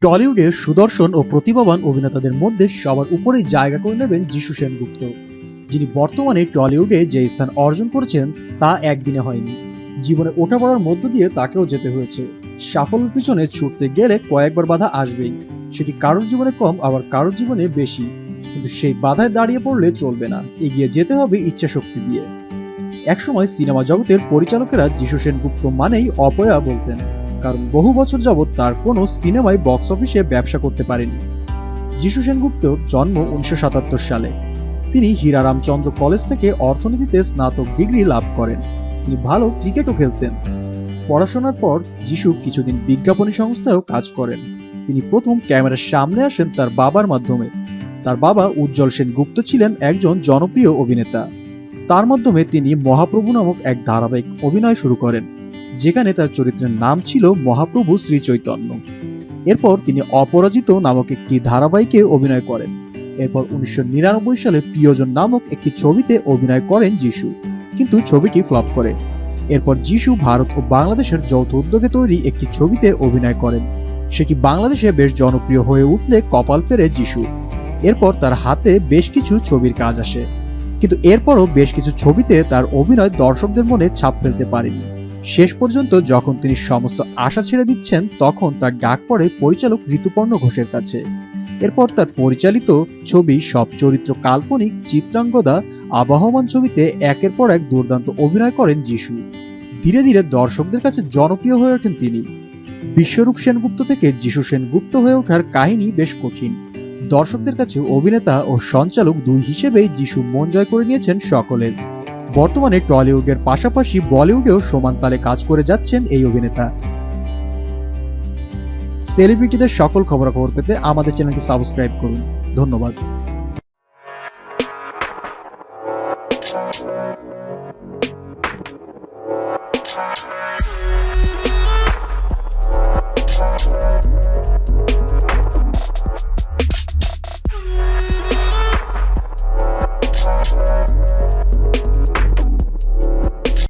টলিউডে সুদর্শন ও প্রতিভাবান অভিনেতাদের মধ্যে সবার উপরেই জায়গা করে নেবেন যিশু সেনগুপ্ত। যিনি বর্তমানে টলিউডে যে স্থান অর্জন করেছেন তা একদিনে হয়নি। জীবনে ওঠা পড়ার মধ্য দিয়ে তাকেও যেতে হয়েছে। সাফল্যের পিছনে ছুটতে গেলে কয়েকবার বাধা আসবেই। সেটি কারোর জীবনে কম, আবার কারোর জীবনে বেশি। কিন্তু সেই বাধায় দাঁড়িয়ে পড়লে চলবে না। এগিয়ে যেতে হবে ইচ্ছা শক্তি দিয়ে। একসময় সিনেমা জগতের পরিচালকেরা যিশু সেনগুপ্ত মানেই অপয়া বলতেন। কারণ বহু বছর যাবৎ তার কোনো সিনেমায় বক্স অফিসে ব্যবসা করতে পারেনি। যিশু সেনগুপ্তর জন্ম উনিশশো সাতাত্তর সালে। তিনি হীরারামচন্দ্র কলেজ থেকে অর্থনীতিতে স্নাতক ডিগ্রি লাভ করেন। তিনি ভালো ক্রিকেটও খেলতেন। পড়াশোনার পর যিশু কিছুদিন বিজ্ঞাপনী সংস্থায়ও কাজ করেন। তিনি প্রথম ক্যামেরার সামনে আসেন তার বাবার মাধ্যমে। তার বাবা উজ্জ্বল সেনগুপ্ত ছিলেন একজন জনপ্রিয় অভিনেতা। তার মাধ্যমে তিনি মহাপ্রভু নামক এক ধারাবাহিক অভিনয় শুরু করেন। যেখানে তার চরিত্রের নাম ছিল মহাপ্রভু শ্রী চৈতন্য। এরপর তিনি অপরাজিত নামক একটি ধারাবাহিকে অভিনয় করেন। এরপর উনিশশো নিরানব্বই সালে প্রিয়জন নামক একটি ছবিতে অভিনয় করেন যিশু, কিন্তু ছবিটি ফ্লপ করে। এরপর যিশু ভারত ও বাংলাদেশের যৌথ উদ্যোগে তৈরি একটি ছবিতে অভিনয় করেন। সেটি বাংলাদেশে বেশ জনপ্রিয় হয়ে উঠলে কপাল ফেরে যিশু। এরপর তার হাতে বেশ কিছু ছবির কাজ আসে। কিন্তু এরপরও বেশ কিছু ছবিতে তার অভিনয় দর্শকদের মনে ছাপ ফেলতে পারেনি। শেষ পর্যন্ত যখন তিনি সমস্ত আশা ছেড়ে দিচ্ছেন, তখন তার ডাক পড়ে পরিচালক ঋতুপর্ণ ঘোষের কাছে। এরপর তার পরিচালিত ছবি সব চরিত্র কাল্পনিক চিত্রাঙ্গদা আবহমান ছবিতে একের পর এক দুর্দান্ত অভিনয় করেন যিশু। ধীরে ধীরে দর্শকদের কাছে জনপ্রিয় হয়ে ওঠেন তিনি। বিশ্বরূপ সেনগুপ্ত থেকে যিশু সেনগুপ্ত হয়ে ওঠার কাহিনী বেশ কঠিন। দর্শকদের কাছে অভিনেতা ও সঞ্চালক দুই হিসেবেই যিশু মন জয় করে নিয়েছেন সকলের। বর্তমানে টলিউডের পাশাপাশি বলিউডেও সমান তালে কাজ করে যাচ্ছেন এই অভিনেতা। সেলিব্রিটিদের সকল খবরাখবর পেতে আমাদের চ্যানেলটি সাবস্ক্রাইব করুন। ধন্যবাদ।